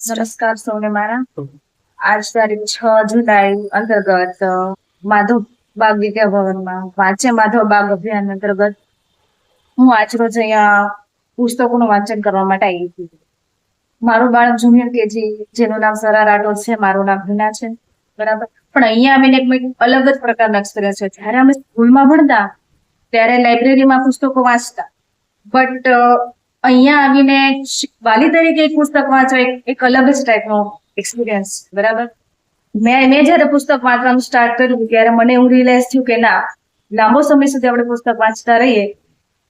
નમસ્કાર, સૌને મારા. આજ તારીખ છ જુલાઈ અંતર્ગત માધવ બાગ વિદ્યા ભવનમાં વાંચે માધવ બાગ અભિયાન અંતર્ગત હું આજરોજ અહીંયા પુસ્તકોનું વાંચન કરવા માટે આવી હતી મારું બાળક જુનિયર કેજી જેનું નામ સરા રાઠોડ છે, મારું નામ હિના છે. બરાબર? પણ અહીંયા આવીને એક અલગ જ પ્રકારનો એક્સપિરિયન્સ છે. જ્યારે અમે સ્કૂલમાં ભણતા, ત્યારે લાઇબ્રેરીમાં પુસ્તકો વાંચતા. બટ અહીંયા આવીને વાલી તરીકે એક પુસ્તક વાંચો, એક અલગ જ ટાઈપનો એક્સપિરિયન્સ બરાબર? મેં મેં જ્યારે પુસ્તક વાંચવાનું સ્ટાર્ટ કર્યું, ત્યારે મને એવું રિયલાઇઝ થયું કે ના, લાંબો સમય સુધી આપણે પુસ્તક વાંચતા રહીએ,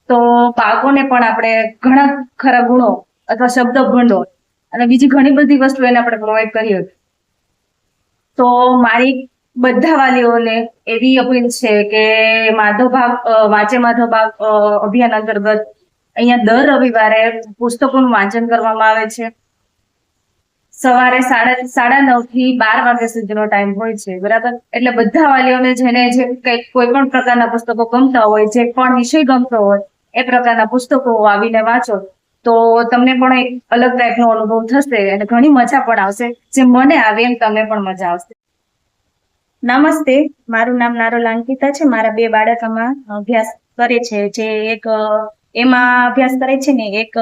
તો બાળકોને પણ આપણે ઘણા ખરા ગુણો અથવા શબ્દ ભંડો અને બીજી ઘણી બધી વસ્તુ એને આપણે પ્રોવાઈડ કરી હતી તો મારી બધા વાલીઓને એવી અપીલ છે કે માધવ ભાગ વાંચે માધવ ભાગ અભિયાન અંતર્ગત અહીંયા દર રવિવારે પુસ્તકોનું વાંચન કરવામાં આવે છે. સવારે સાડા સાડા નવથી બાર વાગ્યા સુધીનો ટાઈમ હોય છે, બરાબર? એટલે બધા વાલીઓને જેને જે કંઈક કોઈ પણ પ્રકારના પુસ્તકો ગમતા હોય, જે પણ વિષય ગમતો હોય, એ પ્રકારના પુસ્તકો આવીને વાંચો, તો તમને પણ એક અલગ ટાઈપનો અનુભવ થશે અને ઘણી મજા પણ આવશે. જે મને આવે એમ તમને પણ મજા આવશે. નમસ્તે, મારું નામ નારોલ અંકિતા છે. મારા બે બાળકોમાં અભ્યાસ કરે છે. જે એક એમાં અભ્યાસ કરે છે ને એક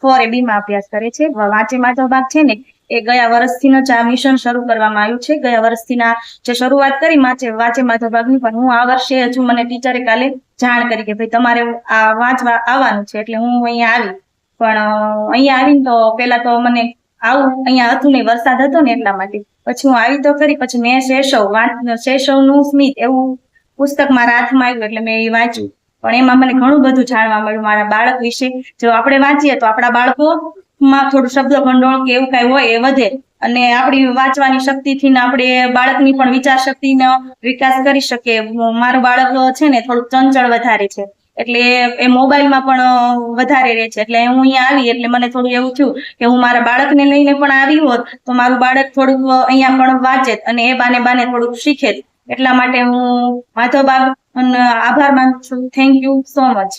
ફોર એ અભ્યાસ કરે છે. વાંચેમાં વાંચે ભાગ છે ને, એ ગયા વર્ષથી જ આ મિશન શરૂ કરવામાં આવ્યું છે. ગયા વર્ષથી ના જે શરૂઆત કરી વાંચે વાંચે માધવ બાગની, પણ હું આ વર્ષે હજુ મને ટીચરે કાલે જાણ કરી કે ભાઈ તમારે આ વાંચવા આવવાનું છે, એટલે હું અહીંયા આવી. પણ અહીંયા આવીને તો પેલા તો મને આવું, અહીંયા હતું નહીં વરસાદ હતો ને એટલા માટે. પછી હું આવી તો ખરી, પછી મેં શેષવ, વાંચ, શેષવનું સ્મિત એવું પુસ્તક મારા હાથમાં આવ્યું, એટલે મેં એ વાંચ્યું. પણ એમાં મને ઘણું બધું જાણવા મળ્યું મારા બાળક વિશે. જો આપણે વાંચીએ તો આપણા બાળકોમાં થોડું શબ્દ ભંડોળ કે એવું કઈ હોય એ વધે. અને આપણી વાંચવાની શક્તિથી આપણે બાળકની પણ વિચાર શક્તિનો વિકાસ કરી શકીએ. મારું બાળક છે ને થોડુંક ચંચળ વધારે છે. એટલે એ મોબાઈલમાં પણ વધારે રહે છે. એટલે હું અહીંયા આવી એટલે મને થોડું એવું થયું કે હું મારા બાળકને લઈને પણ આવી હોત તો મારું બાળક થોડુંક અહીંયા પણ વાંચે અને એ બાને બાને થોડુંક શીખે. એટલા માટે હું માધવબાગ આભાર માનું છું. Thank you so much